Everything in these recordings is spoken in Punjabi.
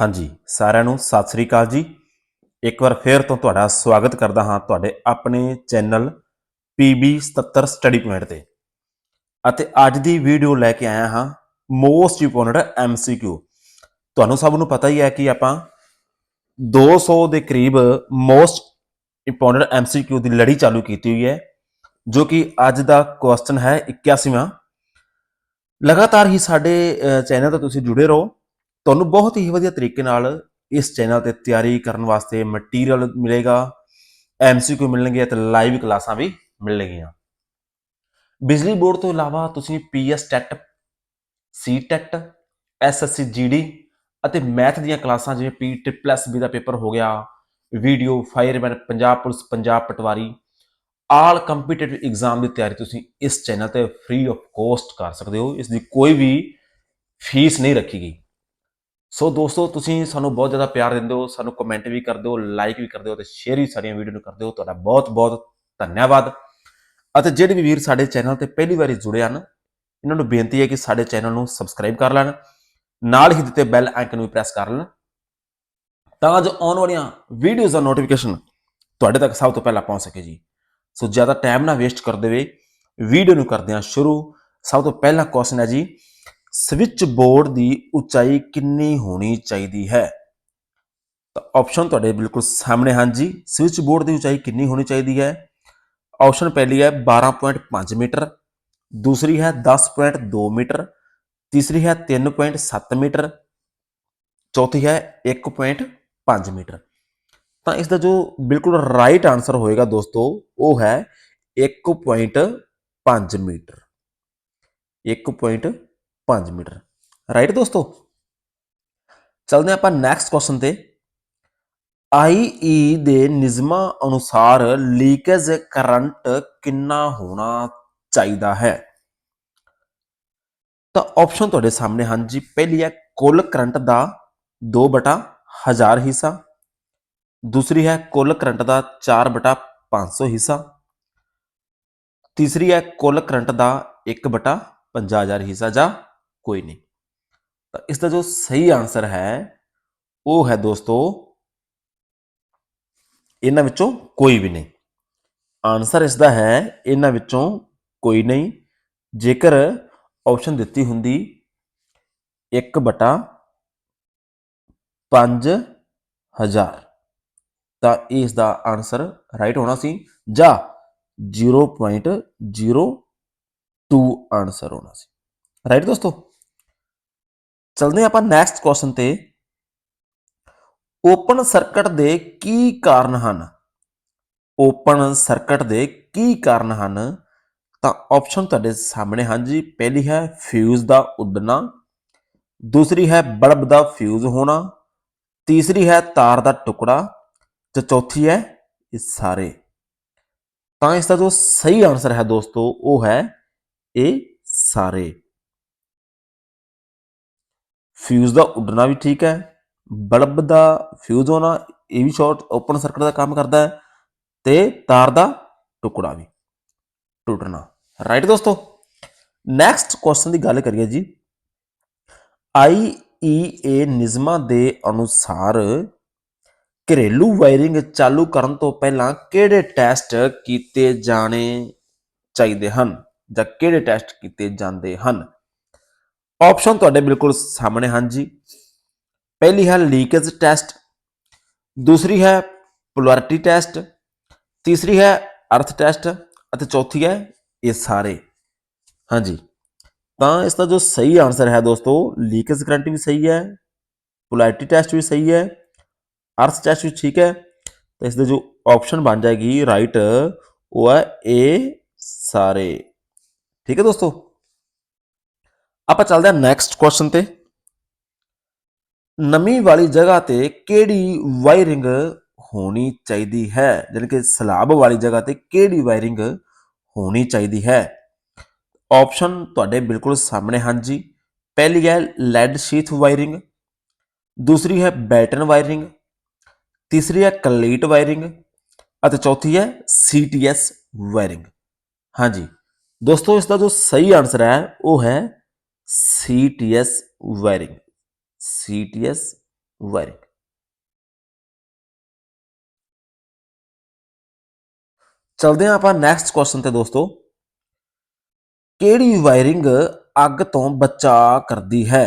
ਹਾਂਜੀ, ਸਾਰਿਆਂ ਨੂੰ ਸਤਿ ਸ੍ਰੀ ਅਕਾਲ ਜੀ। ਇੱਕ ਵਾਰ ਫੇਰ ਤੋਂ ਤੁਹਾਡਾ ਸਵਾਗਤ ਕਰਦਾ ਹਾਂ ਤੁਹਾਡੇ ਆਪਣੇ ਚੈਨਲ PB 77 ਸਟੱਡੀ ਪੁਆਇੰਟ ਤੇ। ਅਤੇ ਅੱਜ ਦੀ ਵੀਡੀਓ ਲੈ ਕੇ ਆਇਆ ਹਾਂ ਮੋਸਟ ਇੰਪੋਰਟੈਂਟ MCQ ਤੁਹਾਨੂੰ ਸਭ ਨੂੰ ਪਤਾ ਹੀ ਹੈ ਕਿ ਆਪਾਂ 200 ਦੇ ਕਰੀਬ ਮੋਸਟ ਇੰਪੋਰਟੈਂਟ MCQ ਦੀ ਲੜੀ ਚਾਲੂ ਕੀਤੀ ਹੋਈ ਹੈ, ਜੋ ਕਿ ਅੱਜ ਦਾ ਕੁਐਸਚਨ ਹੈ 81ਵਾਂ ਲਗਾਤਾਰ ਹੀ ਸਾਡੇ ਚੈਨਲ ਤੋਂ ਤੁਸੀਂ ਜੁੜੇ ਰਹੋ। ਤੁਹਾਨੂੰ ਬਹੁਤ ਹੀ ਵਧੀਆ ਤਰੀਕੇ ਨਾਲ ਇਸ ਚੈਨਲ ਤੇ ਤਿਆਰੀ ਕਰਨ ਵਾਸਤੇ ਮਟੀਰੀਅਲ ਮਿਲੇਗਾ ਐਮਸੀਕਿਊ ਮਿਲਣਗੇ ਅਤੇ ਲਾਈਵ ਕਲਾਸਾਂ ਵੀ ਮਿਲਣਗੀਆਂ। ਬਿਜਲੀ ਬੋਰਡ ਤੋਂ ਇਲਾਵਾ ਤੁਸੀਂ PS TET C TET SSC GD ਅਤੇ ਮੈਥ ਦੀਆਂ ਕਲਾਸਾਂ ਜਿਵੇਂ ਪੀ ਟ੍ਰਿਪਲਸ ਬੀ ਦਾ ਪੇਪਰ ਹੋ ਗਿਆ video fireman Punjab police, Punjab ਪਟਵਾਰੀ ਆਲ ਕੰਪੀਟੀਟਿਵ ਐਗਜ਼ਾਮ ਦੀ ਤਿਆਰੀ ਤੁਸੀਂ ਇਸ ਚੈਨਲ ਤੇ ਫ੍ਰੀ ਆਫ ਕੋਸਟ ਕਰ ਸਕਦੇ ਹੋ। ਇਸ ਦੀ ਕੋਈ ਵੀ ਫੀਸ ਨਹੀਂ ਰੱਖੀ ਗਈ। ਸੋ ਦੋਸਤੋ, ਤੁਸੀਂ ਸਾਨੂੰ ਬਹੁਤ ਜ਼ਿਆਦਾ ਪਿਆਰ ਦਿੰਦੇ ਹੋ, ਸਾਨੂੰ ਕਮੈਂਟ ਵੀ ਕਰਦੇ ਹੋ ਲਾਈਕ ਵੀ ਕਰਦੇ ਹੋ ਤੇ ਸ਼ੇਅਰ ਵੀ ਸਾਡੀਆਂ ਵੀਡੀਓ ਨੂੰ ਕਰਦੇ ਹੋ। ਤੁਹਾਡਾ ਬਹੁਤ ਬਹੁਤ ਧੰਨਵਾਦ। ਅਤੇ ਜਿਹੜੇ ਵੀ ਵੀਰ ਸਾਡੇ ਚੈਨਲ ਤੇ ਪਹਿਲੀ ਵਾਰੀ ਜੁੜੇ ਹਨ, ਇਹਨਾਂ ਨੂੰ ਬੇਨਤੀ ਹੈ ਕਿ ਸਾਡੇ ਚੈਨਲ ਨੂੰ ਸਬਸਕ੍ਰਾਈਬ ਕਰ ਲੈਣ, ਨਾਲ ਹੀ ਦਿੱਤੇ ਬੈਲ ਆਈਕਨ ਨੂੰ ਪ੍ਰੈਸ ਕਰ ਲੈਣ, ਤਾਂ ਜੋ ਆਉਣ ਵਾਲੀਆਂ ਵੀਡੀਓਜ਼ ਦਾ ਨੋਟੀਫਿਕੇਸ਼ਨ ਤੁਹਾਡੇ ਤੱਕ ਸਭ ਤੋਂ ਪਹਿਲਾਂ ਪਹੁੰਚ ਸਕੇ ਜੀ। ਸੋ ਜ਼ਿਆਦਾ ਟਾਈਮ ਨਾ ਵੇਸਟ ਕਰਦੇ ਹੋਏ ਵੀਡੀਓ ਨੂੰ ਕਰਦੇ ਹਾਂ ਸ਼ੁਰੂ। ਸਭ ਤੋਂ ਪਹਿਲਾ ਕੁਐਸਚਨ ਹੈ ਜੀ ਸਵਿਚ ਬੋਰਡ ਦੀ ਉਚਾਈ ਕਿੰਨੀ ਹੋਣੀ ਚਾਹੀਦੀ ਹੈ? ਤਾਂ ਆਪਸ਼ਨ ਤੁਹਾਡੇ ਬਿਲਕੁਲ ਸਾਹਮਣੇ ਹਨ ਜੀ। ਸਵਿਚ ਬੋਰਡ ਦੀ ਉਚਾਈ ਕਿੰਨੀ ਹੋਣੀ ਚਾਹੀਦੀ ਹੈ? ਆਪਸ਼ਨ ਪਹਿਲੀ ਹੈ 12.5 ਮੀਟਰ, ਦੂਸਰੀ ਹੈ 10.2 ਮੀਟਰ, ਤੀਸਰੀ ਹੈ 3.7 ਮੀਟਰ, ਚੌਥੀ ਹੈ 1.5 ਮੀਟਰ। ਤਾਂ ਇਸ ਦਾ ਜੋ ਬਿਲਕੁਲ ਰਾਈਟ ਆਨਸਰ ਹੋਏਗਾ ਦੋਸਤੋ, ਉਹ ਹੈ 1.5 ਮੀਟਰ। 1.5 ਮੀਟਰ। ਰਾਈਟ ਦੋਸਤੋ? ਚਲਦੇ ਹਾਂ ਆਪਾਂ ਨੈਕਸਟ ਕੁਐਸਚਨ ਤੇ। ਆਈਈ ਦੇ ਨਿਯਮਾਂ ਅਨੁਸਾਰ ਲੀਕੇਜ ਕਰੰਟ ਕਿੰਨਾ ਹੋਣਾ ਚਾਹੀਦਾ ਹੈ? ਤਾਂ ਆਪਸ਼ਨ ਤੁਹਾਡੇ ਸਾਹਮਣੇ ਹਨ ਜੀ। ਪਹਿਲੀ ਹੈ, ਕੁੱਲ ਕਰੰਟ ਦਾ 2 ਬਟਾ 1000 ਹਿੱਸਾ। ਦੂਸਰੀ ਹੈ, ਕੁੱਲ ਕਰੰਟ ਦਾ 4 ਬਟਾ 500 ਹਿੱਸਾ। ਤੀਸਰੀ ਹੈ, ਕੁੱਲ ਕਰੰਟ ਦਾ 1 ਬਟਾ 50000 ਹਿੱਸਾ ਜਾਂ ਕੋਈ ਨਹੀਂ। ਤਾਂ ਇਸ ਦਾ ਜੋ ਸਹੀ ਆਨਸਰ ਹੈ, ਉਹ ਹੈ ਦੋਸਤੋ, ਇਹਨਾਂ ਵਿੱਚੋਂ ਕੋਈ ਵੀ ਨਹੀਂ। ਆਨਸਰ ਇਸ ਦਾ ਹੈ, ਇਹਨਾਂ ਵਿੱਚੋਂ ਕੋਈ ਨਹੀਂ। ਜੇਕਰ ਆਪਸ਼ਨ ਦਿੱਤੀ ਹੁੰਦੀ 1 ਬਟਾ 5000 ਤਾਂ ਇਸ ਦਾ ਆਨਸਰ ਰਾਈਟ ਹੋਣਾ ਸੀ ਜਾਂ 0.02 ਆਨਸਰ ਹੋਣਾ ਸੀ। ਰਾਈਟ ਦੋਸਤੋ? ਚਲਦੇ ਹਾਂ ਆਪਾਂ ਨੈਕਸਟ ਕੁਐਸਚਨ ਤੇ। ਓਪਨ ਸਰਕਟ ਦੇ ਕੀ ਕਾਰਨ ਹਨ? ਓਪਨ ਸਰਕਟ ਦੇ ਕੀ ਕਾਰਨ ਹਨ? ਤਾਂ ਆਪਸ਼ਨ ਤੁਹਾਡੇ ਸਾਹਮਣੇ ਹਨ ਜੀ ਪਹਿਲੀ ਹੈ ਫਿਊਜ਼ ਦਾ ਉੱਡਣਾ। ਦੂਸਰੀ ਹੈ ਬਲਬ ਦਾ ਫਿਊਜ਼ ਹੋਣਾ। ਤੀਸਰੀ ਹੈ ਤਾਰ ਦਾ ਟੁਕੜਾ। ਤੇ ਚੌਥੀ ਹੈ ਇਹ ਸਾਰੇ। ਤਾਂ ਇਸ ਦਾ ਜੋ ਸਹੀ ਆਨਸਰ ਹੈ ਦੋਸਤੋ, ਉਹ ਹੈ ਇਹ ਸਾਰੇ। ਫਿਊਜ਼ ਦਾ ਉੱਡਣਾ ਵੀ ਠੀਕ ਹੈ, ਬਲਬ ਦਾ ਫਿਊਜ਼ ਹੋਣਾ ਇਹ ਵੀ ਸ਼ਾਰਟ ਓਪਨ ਸਰਕਟ ਦਾ ਕੰਮ ਕਰਦਾ ਹੈ ਤੇ ਤਾਰ ਦਾ ਟੁਕੜਾ ਵੀ ਟੁੱਟਣਾ। ਰਾਈਟ ਦੋਸਤੋ? ਨੈਕਸਟ ਕੁਐਸਚਨ ਦੀ ਗੱਲ ਕਰੀਏ ਜੀ। ਆਈਈਏ ਨਿਯਮਾਂ ਦੇ ਅਨੁਸਾਰ ਘਰੇਲੂ ਵਾਇਰਿੰਗ ਚਾਲੂ ਕਰਨ ਤੋਂ ਪਹਿਲਾਂ ਕਿਹੜੇ ਟੈਸਟ ਕੀਤੇ ਜਾਣੇ ਚਾਹੀਦੇ ਹਨ ਜਾਂ ਕਿਹੜੇ ਟੈਸਟ ਕੀਤੇ ਜਾਂਦੇ ਹਨ? ਆਪਸ਼ਨ ਤੁਹਾਡੇ ਬਿਲਕੁਲ ਸਾਹਮਣੇ ਹਨ ਜੀ ਪਹਿਲੀ ਹੈ ਲੀਕੇਜ ਟੈਸਟ ਦੂਸਰੀ ਹੈ ਪੋਲੈਰਿਟੀ ਟੈਸਟ ਤੀਸਰੀ ਹੈ ਅਰਥ ਟੈਸਟ ਅਤੇ ਚੌਥੀ ਹੈ ਇਹ ਸਾਰੇ। ਹਾਂਜੀ। ਤਾਂ ਇਸ ਦਾ ਜੋ ਸਹੀ ਆਨਸਰ ਹੈ ਦੋਸਤੋ ਲੀਕੇਜ ਕਰੰਟ ਵੀ ਸਹੀ ਹੈ ਪੋਲੈਰਿਟੀ ਟੈਸਟ ਵੀ ਸਹੀ ਹੈ ਅਰਥ ਟੈਸਟ ਵੀ ਠੀਕ ਹੈ। ਤਾਂ ਇਸ ਦਾ ਜੋ ਆਪਸ਼ਨ ਬਣ ਜਾਏਗੀ ਰਾਈਟ ਉਹ ਹੈ ਇਹ ਸਾਰੇ। ਠੀਕ ਹੈ ਦੋਸਤੋ? ਆਪਾਂ ਚੱਲਦੇ ਹਾਂ ਨੈਕਸਟ ਕੁਐਸਚਨ ਤੇ ਨਮੀ ਵਾਲੀ ਜਗ੍ਹਾ ਤੇ ਕਿਹੜੀ ਵਾਇਰਿੰਗ ਹੋਣੀ ਚਾਹੀਦੀ ਹੈ ਜਾਣੀ ਕਿ ਸਲਾਬ ਵਾਲੀ ਜਗ੍ਹਾ ਤੇ ਕਿਹੜੀ ਵਾਇਰਿੰਗ ਹੋਣੀ ਚਾਹੀਦੀ ਹੈ ਆਪਸ਼ਨ ਤੁਹਾਡੇ ਬਿਲਕੁਲ ਸਾਹਮਣੇ ਹਨ ਜੀ ਪਹਿਲੀ ਹੈ ਲੈਡ ਸ਼ੀਥ ਵਾਇਰਿੰਗ ਦੂਸਰੀ ਹੈ ਬੈਟਨ ਵਾਇਰਿੰਗ ਤੀਸਰੀ ਹੈ ਕਲੀਟ ਵਾਇਰਿੰਗ ਅਤੇ ਚੌਥੀ ਹੈ ਸੀਟੀਐਸ ਵਾਇਰਿੰਗ ਹਾਂਜੀ ਦੋਸਤੋ ਇਸ ਦਾ ਜੋ ਸਹੀ ਆਨਸਰ ਹੈ ਉਹ ਹੈ ਸੀਟੀਐਸ ਵਾਇਰਿੰਗ ਸੀਟੀਐਸ ਵਾਇਰਿੰਗ ਚਲਦੇ ਹਾਂ ਆਪਾਂ ਨੈਕਸਟ ਕੁਐਸਚਨ ਤੇ ਦੋਸਤੋ ਕਿਹੜੀ ਵਾਇਰਿੰਗ ਅੱਗ ਤੋਂ ਬਚਾ ਕਰਦੀ ਹੈ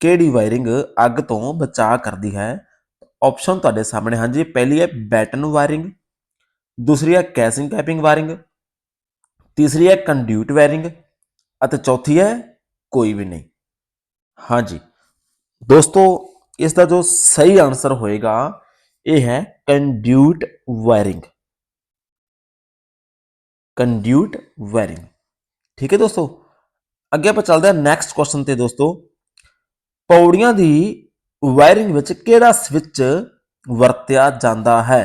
ਕਿਹੜੀ ਵਾਇਰਿੰਗ ਅੱਗ ਤੋਂ ਬਚਾ ਕਰਦੀ ਹੈ ਆਪਸ਼ਨ ਤੁਹਾਡੇ ਸਾਹਮਣੇ ਹਨ ਜੀ ਪਹਿਲੀ ਹੈ ਬੈਟਨ ਵਾਇਰਿੰਗ ਦੂਸਰੀ ਹੈ ਕੈਸਿੰਗ ਕੈਪਿੰਗ ਵਾਇਰਿੰਗ ਤੀਸਰੀ ਹੈ ਕੰਡਿਊਟ ਵਾਇਰਿੰਗ ਅਤੇ ਚੌਥੀ ਹੈ ਕੋਈ ਵੀ ਨਹੀਂ ਹਾਂਜੀ ਦੋਸਤੋ ਇਸ ਦਾ ਜੋ ਸਹੀ ਆਨਸਰ ਹੋਏਗਾ ਇਹ ਹੈ ਕੰਡਿਊਟ ਵਾਇਰਿੰਗ ਕੰਡਿਊਟ ਵਾਇਰਿੰਗ ਠੀਕ ਹੈ ਦੋਸਤੋ ਅੱਗੇ ਆਪਾਂ ਚੱਲਦੇ ਹਾਂ ਨੈਕਸਟ ਕੁਐਸਚਨ ਤੇ ਦੋਸਤੋ ਪੌੜੀਆਂ ਦੀ ਵਾਇਰਿੰਗ ਵਿੱਚ ਕਿਹੜਾ ਸਵਿਚ ਵਰਤਿਆ ਜਾਂਦਾ ਹੈ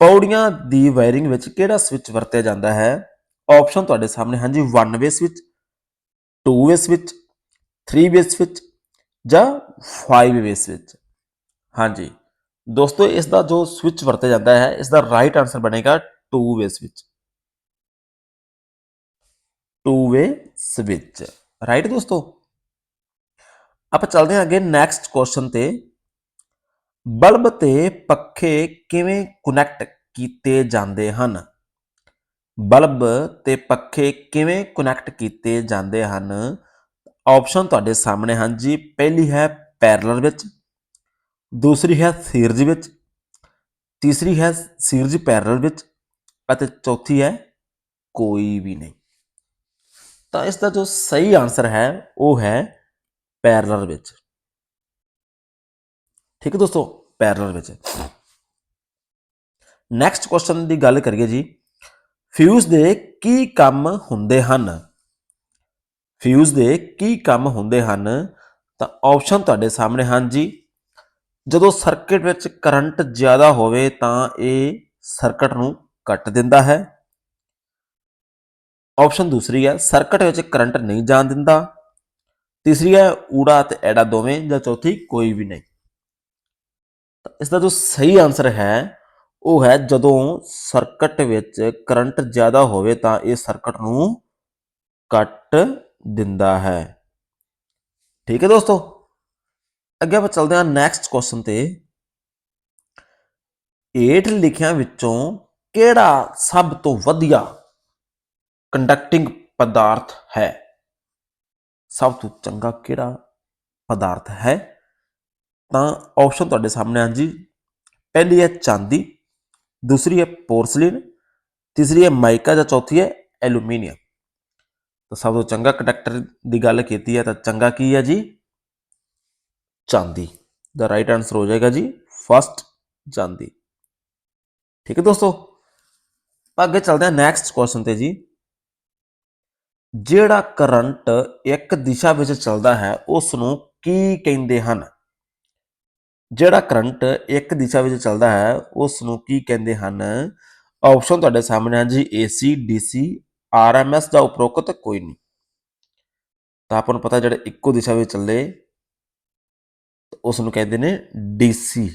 ਪੌੜੀਆਂ ਦੀ ਵਾਇਰਿੰਗ ਵਿੱਚ ਕਿਹੜਾ ਸਵਿਚ ਵਰਤਿਆ ਜਾਂਦਾ ਹੈ ਆਪਸ਼ਨ ਤੁਹਾਡੇ ਸਾਹਮਣੇ ਹਨ ਜੀ 1 way switch 2 way switch 3 way switch ਜਾਂ 5 ਵੇ ਸਵਿਚ ਹਾਂਜੀ। ਦੋਸਤੋ ਇਸ ਦਾ ਜੋ ਸਵਿਚ ਵਰਤਿਆ ਜਾਂਦਾ ਹੈ ਇਸ ਦਾ ਰਾਈਟ ਆਨਸਰ ਬਣੇਗਾ 2 way switch 2 way switch right ਦੋਸਤੋ? ਆਪਾਂ ਚੱਲਦੇ ਹਾਂ ਅੱਗੇ ਨੈਕਸਟ ਕੁਐਸਚਨ ਤੇ। ਬਲਬ ਤੇ ਪੱਖੇ ਕਿਵੇਂ ਕਨੈਕਟ ਕੀਤੇ ਜਾਂਦੇ ਹਨ? ਬਲਬ ਤੇ ਪੱਖੇ ਕਿਵੇਂ ਕਨੈਕਟ ਕੀਤੇ ਜਾਂਦੇ ਹਨ? ਆਪਸ਼ਨ ਤੁਹਾਡੇ ਸਾਹਮਣੇ ਹਨ ਜੀ। ਪਹਿਲੀ ਹੈ ਪੈਰਲਲ ਵਿੱਚ। ਦੂਸਰੀ ਹੈ ਸੀਰੀਜ਼ ਵਿੱਚ। ਤੀਸਰੀ ਹੈ ਸੀਰਜ ਪੈਰਲਲ ਵਿੱਚ। ਅਤੇ ਚੌਥੀ ਹੈ ਕੋਈ ਵੀ ਨਹੀਂ। ਤਾਂ ਇਸ ਦਾ ਜੋ ਸਹੀ ਆਨਸਰ ਹੈ, ਉਹ ਹੈ ਪੈਰਲਲ ਵਿੱਚ। ਠੀਕ ਹੈ ਦੋਸਤੋ ਪੈਰਲਲ ਵਿੱਚ। ਨੈਕਸਟ ਕੁਐਸਚਨ ਦੀ ਗੱਲ ਕਰੀਏ ਜੀ। ਫਿਊਜ਼ ਦੇ ਕੀ ਕੰਮ ਹੁੰਦੇ ਹਨ? ਫਿਊਜ਼ ਦੇ ਕੀ ਕੰਮ ਹੁੰਦੇ ਹਨ? ਤਾਂ ਆਪਸ਼ਨ ਤੁਹਾਡੇ ਸਾਹਮਣੇ ਹਨ ਜੀ। ਜਦੋਂ ਸਰਕਟ ਵਿੱਚ ਕਰੰਟ ਜ਼ਿਆਦਾ ਹੋਵੇ ਤਾਂ ਇਹ ਸਰਕਟ ਨੂੰ ਕੱਟ ਦਿੰਦਾ ਹੈ। ਆਪਸ਼ਨ ਦੂਸਰੀ ਹੈ ਸਰਕਟ ਵਿੱਚ ਕਰੰਟ ਨਹੀਂ ਜਾਣ ਦਿੰਦਾ। ਤੀਸਰੀ ਹੈ, ਊੜਾ ਤੇ ਐੜਾ ਦੋਵੇਂ ਜਾਂ ਚੌਥੀ ਕੋਈ ਵੀ ਨਹੀਂ। ਤਾਂ ਇਸ ਦਾ ਜੋ ਸਹੀ ਆਨਸਰ ਹੈ ਉਹ ਹੈ ਜਦੋਂ ਸਰਕਟ ਵਿੱਚ ਕਰੰਟ ਜ਼ਿਆਦਾ ਹੋਵੇ ਤਾਂ ਇਹ ਸਰਕਟ ਨੂੰ ਕੱਟ ਦਿੰਦਾ ਹੈ। ਠੀਕ ਹੈ ਦੋਸਤੋ? ਅੱਗੇ ਆਪਾਂ ਚੱਲਦੇ ਹਾਂ ਨੈਕਸਟ ਕੁਐਸਚਨ ਤੇ। ਹੇਠ ਲਿਖਿਆਂ ਵਿੱਚੋਂ ਕਿਹੜਾ ਸਭ ਤੋਂ ਵਧੀਆ ਕੰਡਕਟਿੰਗ ਪਦਾਰਥ ਹੈ? ਸਭ ਤੋਂ ਚੰਗਾ ਕਿਹੜਾ ਪਦਾਰਥ ਹੈ? ਤਾਂ ਆਪਸ਼ਨ ਤੁਹਾਡੇ ਸਾਹਮਣੇ ਆ ਜੀ। ਪਹਿਲੀ ਹੈ ਚਾਂਦੀ। ਦੂਸਰੀ ਹੈ ਪੋਰਸਲਿਨ, ਤੀਸਰੀ ਹੈ ਮਾਈਕਾ ਜਾਂ ਚੌਥੀ ਹੈ ਐਲੂਮੀਨੀਅਮ। ਤਾਂ ਸਭ ਤੋਂ ਚੰਗਾ ਕੰਡਕਟਰ ਦੀ ਗੱਲ ਕੀਤੀ ਹੈ ਤਾਂ ਚੰਗਾ ਕੀ ਹੈ ਜੀ? ਚਾਂਦੀ। ਦਾ ਰਾਈਟ ਆਨਸਰ ਹੋ ਜਾਏਗਾ ਜੀ ਫਸਟ ਚਾਂਦੀ। ਠੀਕ ਹੈ ਦੋਸਤੋ? ਅੱਗੇ ਚੱਲਦੇ ਹਾਂ ਨੈਕਸਟ ਕੁਐਸਚਨ ਤੇ ਜੀ। ਜਿਹੜਾ ਕਰੰਟ ਇੱਕ ਦਿਸ਼ਾ ਵਿੱਚ ਚੱਲਦਾ ਹੈ ਉਸ ਨੂੰ ਕੀ ਕਹਿੰਦੇ ਹਨ? ਜਿਹੜਾ ਕਰੰਟ ਇੱਕ ਦਿਸ਼ਾ ਵਿੱਚ ਚੱਲਦਾ ਹੈ ਉਸ ਨੂੰ ਕੀ ਕਹਿੰਦੇ ਹਨ? ਆਪਸ਼ਨ ਤੁਹਾਡੇ ਸਾਹਮਣੇ ਹਨ ਜੀ AC DC RMS ਦਾ ਉਪਰੋਕਤ ਕੋਈ ਨਹੀਂ। ਤਾਂ ਆਪਾਂ ਨੂੰ ਪਤਾ ਜਿਹੜੇ ਇੱਕੋ ਦਿਸ਼ਾ ਵਿੱਚ ਚੱਲੇ ਉਸ ਨੂੰ ਕਹਿੰਦੇ ਨੇ DC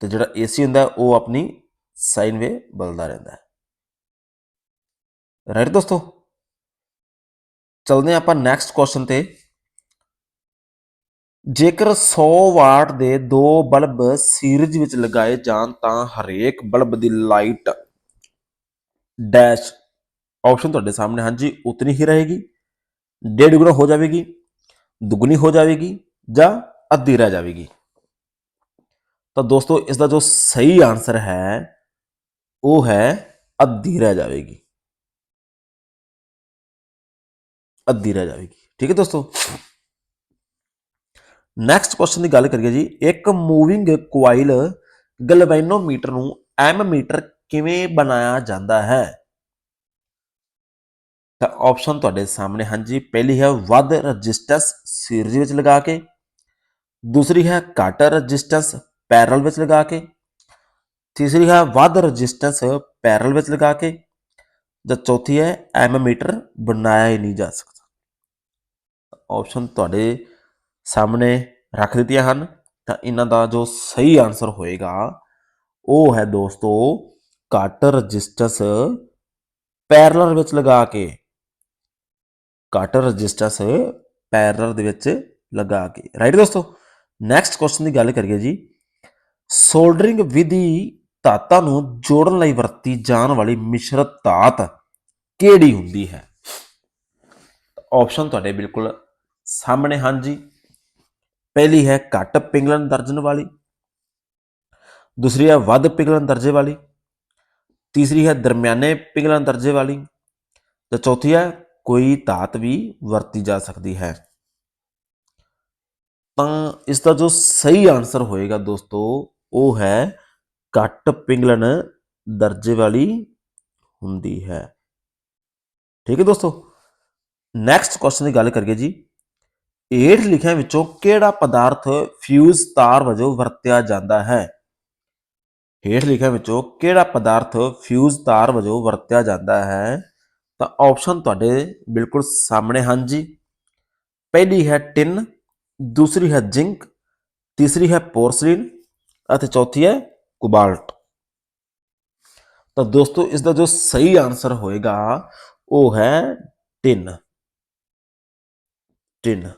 ਤੇ ਜਿਹੜਾ AC ਹੁੰਦਾ, ਉਹ ਆਪਣੀ ਸਾਈਨ ਵੇ ਬਦਲਦਾ ਰਹਿੰਦਾ ਹੈ। ਰਾਈਟ ਦੋਸਤੋ? ਚਲਦੇ ਹਾਂ ਆਪਾਂ ਨੈਕਸਟ ਕੁਐਸਚਨ ਤੇ। ਜੇਕਰ 100 ਵਾਟ ਦੇ ਦੋ ਬਲਬ ਸੀਰੀਜ਼ ਵਿੱਚ ਲਗਾਏ ਜਾਣ ਤਾਂ ਹਰੇਕ ਬਲਬ ਦੀ ਲਾਈਟ ਡੈਸ਼ ਆਪਸ਼ਨ ਤੁਹਾਡੇ ਸਾਹਮਣੇ, ਹਾਂਜੀ, ਉਤਨੀ ਹੀ ਰਹੇਗੀ। ਡੇਢ ਗੁਣਾ ਹੋ ਜਾਵੇਗੀ, ਦੁੱਗਣੀ ਹੋ ਜਾਵੇਗੀ ਜਾਂ ਅੱਧੀ ਰਹਿ ਜਾਵੇਗੀ। ਤਾਂ ਦੋਸਤੋ, ਇਸ ਦਾ ਜੋ ਸਹੀ ਆਨਸਰ ਹੈ, ਉਹ ਹੈ ਅੱਧੀ ਰਹਿ ਜਾਵੇਗੀ। ਅੱਧੀ ਰਹਿ ਜਾਵੇਗੀ। ਠੀਕ ਹੈ ਦੋਸਤੋ? ਨੈਕਸਟ ਕੁਐਸਚਨ ਦੀ ਗੱਲ ਕਰੀਏ ਜੀ, ਇੱਕ ਮੂਵਿੰਗ ਕੁਆਇਲ ਗਲਵੈਨੋਮੀਟਰ ਨੂੰ ਐਮਮੀਟਰ ਕਿਵੇਂ ਬਣਾਇਆ ਜਾਂਦਾ ਹੈ? ਤਾਂ ਆਪਸ਼ਨ ਤੁਹਾਡੇ ਸਾਹਮਣੇ ਹਨ ਜੀ ਪਹਿਲੀ ਹੈ ਵੱਧ ਰੈਜ਼ਿਸਟੈਂਸ ਸੀਰੀਜ਼ ਵਿੱਚ ਲਗਾ ਕੇ, ਦੂਸਰੀ ਹੈ ਘੱਟ ਰੈਜ਼ਿਸਟੈਂਸ ਪੈਰਲ ਵਿੱਚ ਲਗਾ ਕੇ, ਤੀਸਰੀ ਹੈ ਵੱਧ ਰੈਜ਼ਿਸਟੈਂਸ ਪੈਰਲ ਵਿੱਚ ਲਗਾ ਕੇ, ਜਾਂ ਚੌਥੀ ਹੈ ਐਮਮੀਟਰ ਬਣਾਇਆ ਹੀ ਨਹੀਂ ਜਾ ਸਕਦਾ। ਆਪਸ਼ਨ ਤੁਹਾਡੇ ਸਾਹਮਣੇ ਰੱਖ ਦਿੱਤੀਆਂ ਹਨ, ਤਾਂ ਇਹਨਾਂ ਦਾ ਜੋ ਸਹੀ ਆਨਸਰ ਹੋਏਗਾ, ਉਹ ਹੈ ਦੋਸਤੋ ਘੱਟ ਰੈਜ਼ਿਸਟੈਂਸ ਪੈਰਲਲ ਵਿੱਚ ਲਗਾ ਕੇ, ਘੱਟ ਰੈਜ਼ਿਸਟੈਂਸ ਪੈਰਲਲ ਦੇ ਵਿੱਚ ਲਗਾ ਕੇ। ਰਾਈਟ ਦੋਸਤੋ? ਨੈਕਸਟ ਕੁਐਸਚਨ ਦੀ ਗੱਲ ਕਰੀਏ ਜੀ। ਸੋਲਡਰਿੰਗ ਵਿਧੀ ਧਾਤਾਂ ਨੂੰ ਜੋੜਨ ਲਈ ਵਰਤੀ ਜਾਣ ਵਾਲੀ ਮਿਸ਼ਰਤ ਧਾਤ ਕਿਹੜੀ ਹੁੰਦੀ ਹੈ? ਆਪਸ਼ਨ ਤੁਹਾਡੇ ਬਿਲਕੁਲ ਸਾਹਮਣੇ ਹਨ ਜੀ। ਪਹਿਲੀ ਹੈ ਘੱਟ ਪਿਘਲਣ ਦਰਜਨ ਵਾਲੀ, ਦੂਸਰੀ ਹੈ ਵੱਧ ਪਿਘਲਣ ਦਰਜੇ ਵਾਲੀ, ਤੀਸਰੀ ਹੈ ਦਰਮਿਆਨੇ ਪਿਘਲਣ ਦਰਜੇ ਵਾਲੀ ਤੇ ਚੌਥੀ ਹੈ ਕੋਈ ਧਾਤ ਵੀ ਵਰਤੀ ਜਾ ਸਕਦੀ ਹੈ। ਤਾਂ ਇਸ ਦਾ ਜੋ ਸਹੀ ਆਨਸਰ ਹੋਏਗਾ ਦੋਸਤੋ, ਉਹ ਹੈ ਘੱਟ ਪਿਘਲਣ ਦਰਜੇ ਵਾਲੀ ਹੁੰਦੀ ਹੈ। ਠੀਕ ਹੈ ਦੋਸਤੋ ਨੈਕਸਟ ਕੁਐਸਚਨ ਦੀ ਗੱਲ ਕਰੀਏ ਜੀ। ਹੇਠ ਲਿਖਿਆਂ ਵਿੱਚੋਂ ਕਿਹੜਾ ਪਦਾਰਥ ਫਿਊਜ਼ ਤਾਰ ਵਜੋਂ ਵਰਤਿਆ ਜਾਂਦਾ ਹੈ? ਹੇਠ ਲਿਖਿਆਂ ਵਿੱਚੋਂ ਕਿਹੜਾ ਪਦਾਰਥ ਫਿਊਜ਼ ਤਾਰ ਵਜੋਂ ਵਰਤਿਆ ਜਾਂਦਾ ਹੈ? ਤਾਂ ਆਪਸ਼ਨ ਤੁਹਾਡੇ ਬਿਲਕੁਲ ਸਾਹਮਣੇ ਹਨ ਜੀ। ਪਹਿਲੀ ਹੈ ਟਿਨ ਦੂਸਰੀ ਹੈ ਜ਼ਿੰਕ ਤੀਸਰੀ ਹੈ ਪੋਰਸਲਿਨ ਅਤੇ ਚੌਥੀ ਹੈ ਕੋਬਾਲਟ ਤਾਂ ਦੋਸਤੋ ਇਸ ਦਾ ਜੋ ਸਹੀ ਆਨਸਰ ਹੋਏਗਾ, ਉਹ ਹੈ ਟਿਨ ਟਿਨ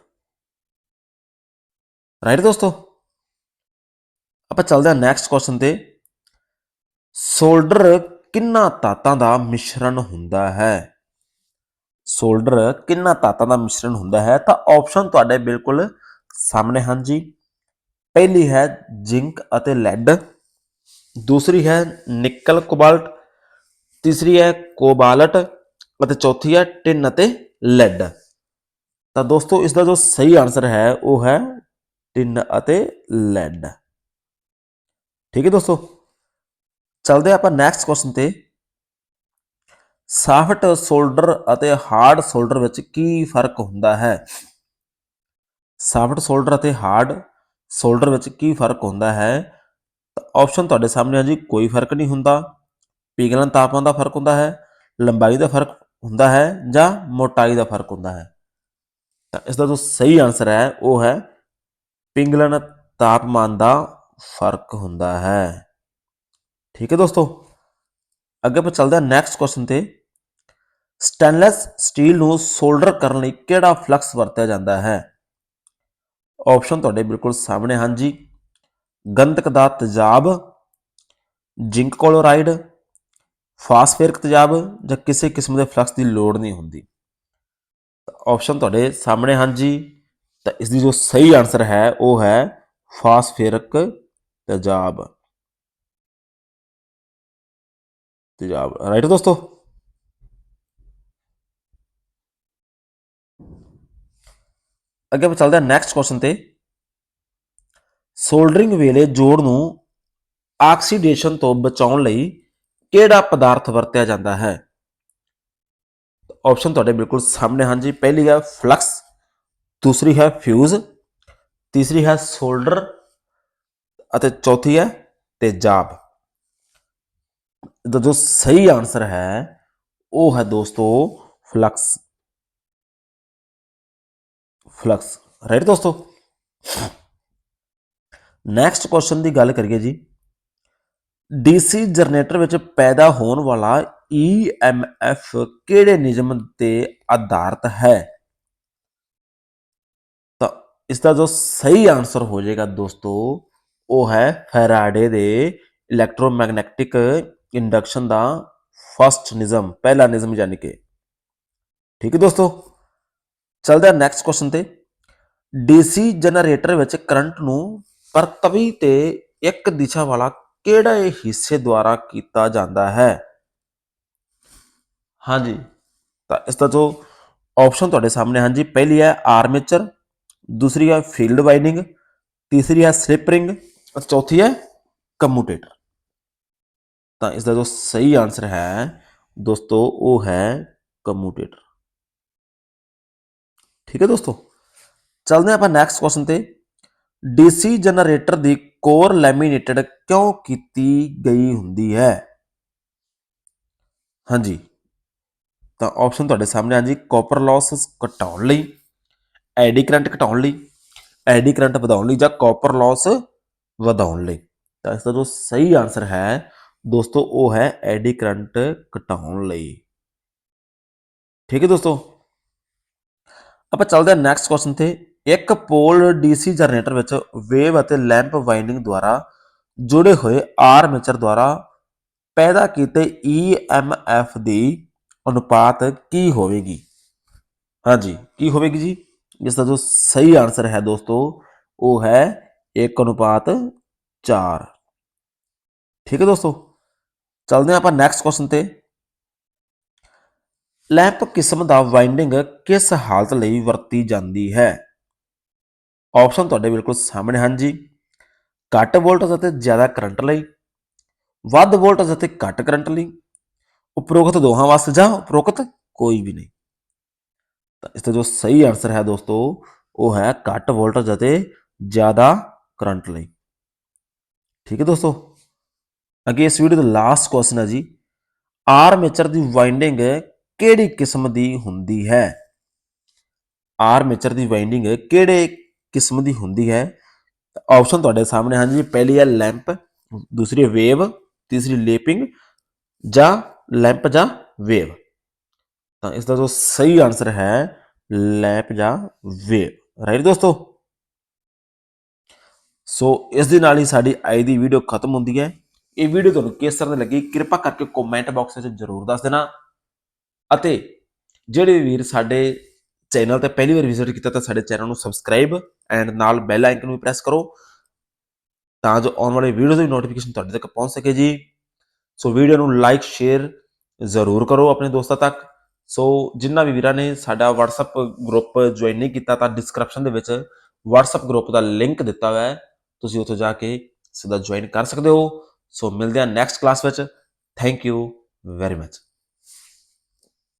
ਰਾਈਟ ਦੋਸਤੋ? ਆਪਾਂ ਚੱਲਦੇ ਹਾਂ ਨੈਕਸਟ ਕੁਐਸਚਨ ਤੇ। ਸੋਲਡਰ ਕਿੰਨਾ ਤਾਤਾਂ ਦਾ ਮਿਸ਼ਰਣ ਹੁੰਦਾ ਹੈ? ਸੋਲਡਰ ਕਿੰਨਾ ਤਾਤਾਂ ਦਾ ਮਿਸ਼ਰਣ ਹੁੰਦਾ ਹੈ? ਤਾਂ ਆਪਸ਼ਨ ਤੁਹਾਡੇ ਬਿਲਕੁਲ ਸਾਹਮਣੇ ਹਨ ਜੀ। ਪਹਿਲੀ ਹੈ ਜ਼ਿੰਕ ਅਤੇ ਲੈਡ ਦੂਸਰੀ ਹੈ ਨਿਕਲ ਕੋਬਾਲਟ ਤੀਸਰੀ ਹੈ ਕੋਬਾਲਟ ਅਤੇ ਚੌਥੀ ਹੈ ਟਿਨ ਅਤੇ ਲੈਡ ਤਾਂ ਦੋਸਤੋ ਇਸ ਦਾ ਜੋ ਸਹੀ ਆਨਸਰ ਹੈ, ਉਹ ਹੈ ਟਿਨ ਅਤੇ ਲੈਡ ਠੀਕ ਹੈ ਦੋਸਤੋ, ਚਲਦੇ ਆਪਾਂ ਨੈਕਸਟ ਕੁਐਸਚਨ ਤੇ। ਸਾਫਟ ਸੋਲਡਰ ਅਤੇ ਹਾਰਡ ਸੋਲਡਰ ਵਿੱਚ ਕੀ ਫ਼ਰਕ ਹੁੰਦਾ ਹੈ? ਸਾਫਟ ਸੋਲਡਰ ਅਤੇ ਹਾਰਡ ਸੋਲਡਰ ਵਿੱਚ ਕੀ ਫ਼ਰਕ ਹੁੰਦਾ ਹੈ? ਤਾਂ ਆਪਸ਼ਨ ਤੁਹਾਡੇ ਸਾਹਮਣੇ ਆ ਜੀ, ਕੋਈ ਫ਼ਰਕ ਨਹੀਂ ਹੁੰਦਾ। ਪਿਘਲਣ ਤਾਪਮਾਨ ਦਾ ਫ਼ਰਕ ਹੁੰਦਾ ਹੈ, ਲੰਬਾਈ ਦਾ ਫ਼ਰਕ ਹੁੰਦਾ ਹੈ ਜਾਂ ਮੋਟਾਈ ਦਾ ਫ਼ਰਕ ਹੁੰਦਾ ਹੈ। ਤਾਂ ਇਸ ਦਾ ਜੋ ਸਹੀ ਆਨਸਰ ਹੈ, ਉਹ ਹੈ ਪਿਘਲਣ ਤਾਪਮਾਨ ਦਾ ਫ਼ਰਕ ਹੁੰਦਾ ਹੈ। ਠੀਕ ਹੈ ਦੋਸਤੋ, ਅੱਗੇ ਆਪਾਂ ਚੱਲਦੇ ਹਾਂ ਨੈਕਸਟ ਕੁਐਸਚਨ ਤੇ। ਸਟੇਨਲੈਸ ਸਟੀਲ ਨੂੰ ਸੋਲਡਰ ਕਰਨ ਲਈ ਕਿਹੜਾ ਫਲਕਸ ਵਰਤਿਆ ਜਾਂਦਾ ਹੈ? ਆਪਸ਼ਨ ਤੁਹਾਡੇ ਬਿਲਕੁਲ ਸਾਹਮਣੇ ਹਨ ਜੀ। ਗੰਧਕ ਦਾ ਤੇਜ਼ਾਬ ਜ਼ਿੰਕ ਕਲੋਰਾਈਡ ਫਾਸਫੇਰਿਕ ਤੇਜ਼ਾਬ ਜਾਂ ਕਿਸੇ ਕਿਸਮ ਦੇ ਫਲਕਸ ਦੀ ਲੋੜ ਨਹੀਂ ਹੁੰਦੀ। ਆਪਸ਼ਨ ਤੁਹਾਡੇ ਸਾਹਮਣੇ ਹਨ ਜੀ। ਤਾਂ ਇਸ ਦੀ ਜੋ ਸਹੀ ਆਨਸਰ ਹੈ, ਉਹ ਹੈ ਫਾਸਫੇਰਕ ਤੇਜ਼ਾਬ। ਤੇਜ਼ਾਬ। ਰਾਈਟ ਦੋਸਤੋ? ਅੱਗੇ ਆਪਾਂ ਚੱਲਦੇ ਹਾਂ ਨੈਕਸਟ ਕੁਐਸਚਨ ਤੇ। ਸੋਲਡਰਿੰਗ ਵੇਲੇ ਜੋੜ ਨੂੰ ਆਕਸੀਡੇਸ਼ਨ ਤੋਂ ਬਚਾਉਣ ਲਈ ਕਿਹੜਾ ਪਦਾਰਥ ਵਰਤਿਆ ਜਾਂਦਾ ਹੈ? ਆਪਸ਼ਨ ਤੁਹਾਡੇ ਬਿਲਕੁਲ ਸਾਹਮਣੇ ਹਨ ਜੀ। ਪਹਿਲੀ ਹੈ ਫਲਕਸ ਦੂਸਰੀ ਹੈ ਫਿਊਜ਼ ਤੀਸਰੀ ਹੈ ਸੋਲਡਰ ਅਤੇ ਚੌਥੀ ਹੈ ਤੇਜ਼ਾਬ। ਦਾ ਜੋ ਸਹੀ ਆਨਸਰ ਹੈ, ਉਹ ਹੈ ਦੋਸਤੋ ਫਲਕਸ ਫਲਕਸ ਰਾਈਟ ਦੋਸਤੋ? ਨੈਕਸਟ ਕੁਐਸਚਨ ਦੀ ਗੱਲ ਕਰੀਏ ਜੀ। ਡੀਸੀ ਜਨਰੇਟਰ ਵਿੱਚ ਪੈਦਾ ਹੋਣ ਵਾਲਾ ਈਐਮਐਫ ਕਿਹੜੇ ਨਿਯਮ ਤੇ ਆਧਾਰਿਤ ਹੈ? ਇਸ ਦਾ ਜੋ ਸਹੀ ਆਨਸਰ ਹੋ ਜਾਏਗਾ ਦੋਸਤੋ, ਉਹ ਹੈ ਫੈਰਾਡੇ ਦੇ ਇਲੈਕਟ੍ਰੋਮੈਗਨੈਟਿਕ ਇੰਡਕਸ਼ਨ ਦਾ ਫਸਟ ਨਿਯਮ, ਪਹਿਲਾ ਨਿਯਮ ਯਾਨੀ ਕਿ। ਠੀਕ ਹੈ ਦੋਸਤੋ? ਚਲਦੇ ਹਾਂ ਨੈਕਸਟ ਕੁਐਸਚਨ ਤੇ। ਡੀਸੀ ਜਨਰੇਟਰ ਵਿੱਚ ਕਰੰਟ ਨੂੰ ਪਰਤਵੀ ਤੇ ਇੱਕ ਦਿਸ਼ਾ ਵਾਲਾ ਕਿਹੜੇ ਹਿੱਸੇ ਦੁਆਰਾ ਕੀਤਾ ਜਾਂਦਾ ਹੈ? ਹਾਂਜੀ, ਤਾਂ ਇਸ ਦਾ ਜੋ ਆਪਸ਼ਨ ਤੁਹਾਡੇ ਸਾਹਮਣੇ, ਹਾਂਜੀ, ਪਹਿਲੀ ਹੈ ਆਰਮੇਚਰ ਦੂਸਰੀ ਹੈ ਫੀਲਡ ਵਾਈਂਡਿੰਗ ਤੀਸਰੀ ਹੈ ਸਲਿਪ ਰਿੰਗ ਅਤੇ ਚੌਥੀ ਹੈ ਕਮੂਟੇਟਰ ਤਾਂ ਇਸ ਦਾ ਜੋ ਸਹੀ ਆਨਸਰ ਹੈ ਦੋਸਤੋ, ਉਹ ਹੈ ਕਮੂਟੇਟਰ ਠੀਕ ਹੈ ਦੋਸਤੋ? ਚਲਦੇ ਹਾਂ ਆਪਾਂ ਨੈਕਸਟ ਕੁਐਸਚਨ ਤੇ। ਡੀਸੀ ਜਨਰੇਟਰ ਦੀ ਕੋਰ ਲੈਮੀਨੇਟਡ ਕਿਉਂ ਕੀਤੀ ਗਈ ਹੁੰਦੀ ਹੈ? ਹਾਂਜੀ। ਤਾਂ ਆਪਸ਼ਨ ਤੁਹਾਡੇ ਸਾਹਮਣੇ ਆ ਜੀ, ਕਾਪਰ ਲਾਸ ਘਟਾਉਣ ਲਈ। ਐਡੀ ਕਰੰਟ ਘਟਾਉਣ ਲਈ, ਐਡੀ ਕਰੰਟ ਵਧਾਉਣ ਲਈ ਜਾਂ ਕਾਪਰ ਲਾਸ ਵਧਾਉਣ ਲਈ। ਤਾਂ ਇਸ ਦਾ ਜੋ ਸਹੀ ਆਨਸਰ ਹੈ, ਦੋਸਤੋ, ਉਹ ਹੈ ਐਡੀ ਕਰੰਟ ਘਟਾਉਣ ਲਈ। ਠੀਕ ਹੈ ਦੋਸਤੋ? ਆਪਾਂ ਚੱਲਦੇ ਹਾਂ ਨੈਕਸਟ ਕੁਐਸਚਨ ਤੇ। ਇੱਕ ਪੋਲ ਡੀਸੀ ਜਨਰੇਟਰ ਵਿੱਚ ਵੇਵ ਅਤੇ ਲੈਂਪ ਵਾਈਂਡਿੰਗ ਦੁਆਰਾ ਜੁੜੇ ਹੋਏ ਆਰਮੇਚਰ ਦੁਆਰਾ ਪੈਦਾ ਕੀਤੇ ਈਐਮਐਫ ਦੀ ਅਨੁਪਾਤ ਕੀ ਹੋਵੇਗੀ? ਹਾਂਜੀ, ਕੀ ਹੋਵੇਗੀ ਜੀ? ਇਸ ਦਾ ਜੋ ਸਹੀ ਆਨਸਰ ਹੈ ਦੋਸਤੋ, ਉਹ ਹੈ 1 ਅਨੁਪਾਤ 4 ਠੀਕ ਹੈ ਦੋਸਤੋ? ਚਲਦੇ ਹਾਂ ਆਪਾਂ ਨੈਕਸਟ ਕੁਐਸਚਨ ਤੇ। ਲੈਂਪ ਕਿਸਮ ਦਾ ਵਾਈਂਡਿੰਗ ਕਿਸ ਹਾਲਤ ਲਈ ਵਰਤੀ ਜਾਂਦੀ ਹੈ? ਆਪਸ਼ਨ ਤੁਹਾਡੇ ਬਿਲਕੁਲ ਸਾਹਮਣੇ ਹਨ ਜੀ। ਘੱਟ ਵੋਲਟੇਜ ਅਤੇ ਜ਼ਿਆਦਾ ਕਰੰਟ ਲਈ, ਵੱਧ ਵੋਲਟੇਜ ਅਤੇ ਘੱਟ ਕਰੰਟ ਲਈ, ਉਪਰੋਕਤ ਦੋਹਾਂ ਵਾਸਤੇ ਜਾਂ ਉਪਰੋਕਤ ਕੋਈ ਵੀ ਨਹੀਂ। ਤਾਂ ਇਸ ਦਾ ਜੋ ਸਹੀ ਆਨਸਰ ਹੈ ਦੋਸਤੋ ਉਹ ਹੈ ਘੱਟ ਵੋਲਟੇਜ ਅਤੇ ਜ਼ਿਆਦਾ ਕਰੰਟ ਲਈ ਠੀਕ ਹੈ ਦੋਸਤੋ ਅੱਗੇ ਇਸ ਵੀਡੀਓ ਦਾ ਲਾਸਟ ਕੁਐਸਚਨ ਹੈ ਜੀ ਆਰਮੇਚਰ ਦੀ ਵਾਈਂਡਿੰਗ ਕਿਹੜੀ ਕਿਸਮ ਦੀ ਹੁੰਦੀ ਹੈ ਆਰਮੇਚਰ ਦੀ ਵਾਈਂਡਿੰਗ ਕਿਹੜੇ ਕਿਸਮ ਦੀ ਹੁੰਦੀ ਹੈ ਆਪਸ਼ਨ ਤੁਹਾਡੇ ਸਾਹਮਣੇ ਹਨ ਜੀ ਪਹਿਲੀ ਹੈ ਲੈਂਪ ਦੂਸਰੀ ਵੇਵ ਤੀਸਰੀ ਲੇਪਿੰਗ ਜਾਂ ਲੈਂਪ ਜਾਂ ਵੇਵ ਤਾਂ ਇਸ ਦਾ ਜੋ ਸਹੀ ਆਨਸਰ ਹੈ ਲੈਪ ਜਾਂ ਵੇਵ ਰਾਈਟ ਦੋਸਤੋ? ਸੋ ਇਸ ਦੇ ਨਾਲ ਹੀ ਸਾਡੀ ਅੱਜ ਦੀ ਵੀਡੀਓ ਖਤਮ ਹੁੰਦੀ ਹੈ। ਇਹ ਵੀਡੀਓ ਤੁਹਾਨੂੰ ਕਿਸ ਤਰ੍ਹਾਂ ਦੀ ਲੱਗੀ, ਕਿਰਪਾ ਕਰਕੇ ਕਮੈਂਟ ਬਾਕਸ ਵਿੱਚ ਜ਼ਰੂਰ ਦੱਸ ਦੇਣਾ। ਅਤੇ ਜਿਹੜੇ ਵੀਰ ਸਾਡੇ ਚੈਨਲ ਤੇ ਪਹਿਲੀ ਵਾਰ ਵਿਜ਼ਿਟ ਕੀਤਾ, ਤਾਂ ਸਾਡੇ ਚੈਨਲ ਨੂੰ ਸਬਸਕ੍ਰਾਈਬ ਐਂਡ ਨਾਲ ਬੈਲ ਆਈਕਨ ਵੀ ਪ੍ਰੈਸ ਕਰੋ। ਤਾਂ ਜੋ ਆਉਣ ਵਾਲੇ ਵੀਡੀਓਜ਼ ਦੀ ਨੋਟੀਫਿਕੇਸ਼ਨ ਤੁਹਾਡੇ ਤੱਕ ਪਹੁੰਚ ਸਕੇ ਜੀ। ਸੋ ਵੀਡੀਓ ਨੂੰ ਲਾਈਕ ਸ਼ੇਅਰ ਜ਼ਰੂਰ ਕਰੋ ਆਪਣੇ ਦੋਸਤਾਂ ਤੱਕ। ਸੋ ਜਿਨ੍ਹਾਂ ਵੀ ਵੀਰਾਂ ਨੇ ਸਾਡਾ WhatsApp ਗਰੁੱਪ ਜੁਆਇਨ ਨਹੀਂ ਕੀਤਾ, ਤਾਂ ਡਿਸਕ੍ਰਿਪਸ਼ਨ ਦੇ ਵਿੱਚ WhatsApp ਗਰੁੱਪ ਦਾ ਲਿੰਕ ਦਿੱਤਾ ਹੋਇਆ ਹੈ। ਤੁਸੀਂ ਉੱਥੇ ਜਾ ਕੇ ਸਿੱਧਾ ਜੁਆਇਨ ਕਰ ਸਕਦੇ ਹੋ। ਸੋ ਮਿਲਦੇ ਹਾਂ ਨੈਕਸਟ ਕਲਾਸ ਵਿੱਚ। Thank you very much